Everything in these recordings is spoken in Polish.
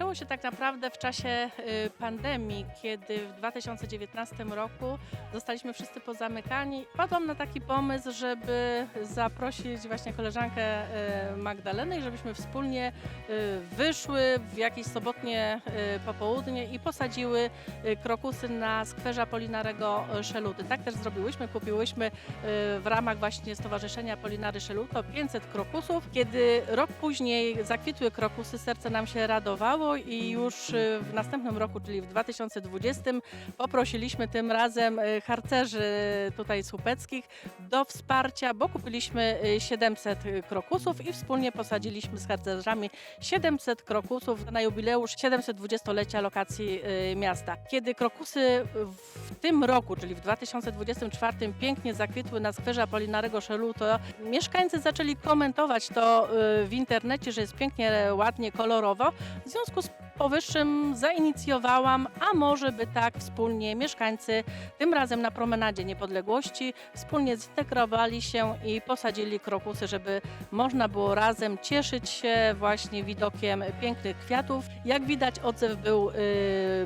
Zaczęło się tak naprawdę w czasie y, pandemii, kiedy w 2019 roku zostaliśmy wszyscy pozamykani. Padłam na taki pomysł, żeby zaprosić właśnie koleżankę y, Magdalenę i żebyśmy wspólnie y, wyszły w jakieś sobotnie popołudnie i posadziły krokusy na skwerze Apolinarego Szeluty. Tak też zrobiłyśmy, kupiłyśmy w ramach właśnie Stowarzyszenia Apolinary Szeluto 500 krokusów. Kiedy rok później zakwitły krokusy, serce nam się radowało i już y, w następnym roku, czyli w 2020 poprosiliśmy tym razem y, harcerzy tutaj słupeckich do wsparcia, bo kupiliśmy y, 700 krokusów i wspólnie posadziliśmy z harcerzami 700 krokusów na jubileusz 720-lecia lokacji y, miasta. Kiedy krokusy w tym roku, czyli w 2024 pięknie zakwitły na skwerze Apolinarego Szelu, to mieszkańcy zaczęli komentować to y, w internecie, że jest pięknie, ładnie, kolorowo. W związku z powyższym zainicjowałam, a może by tak wspólnie mieszkańcy, tym razem na Promenadzie Niepodległości, wspólnie zintegrowali się i posadzili krokusy, żeby można było razem cieszyć się właśnie widokiem pięknych kwiatów. Jak widać odzew był y,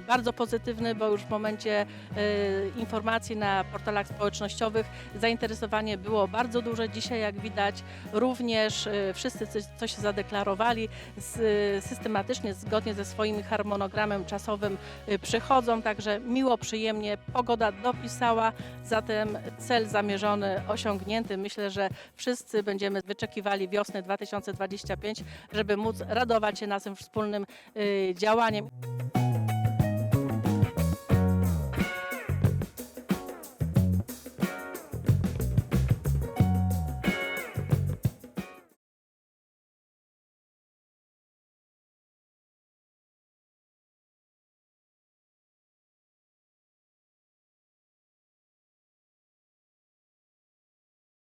bardzo pozytywny, bo już w momencie y, informacji na portalach społecznościowych zainteresowanie było bardzo duże. Dzisiaj jak widać również y, wszyscy coś, coś zadeklarowali, z, systematycznie, zgodnie ze swoim harmonogramem czasowym y, przychodzą, także miło, przyjemnie, pogoda dopisała, zatem cel zamierzony osiągnięty. Myślę, że wszyscy będziemy wyczekiwali wiosny 2025, żeby móc radować się naszym wspólnym y, działaniem.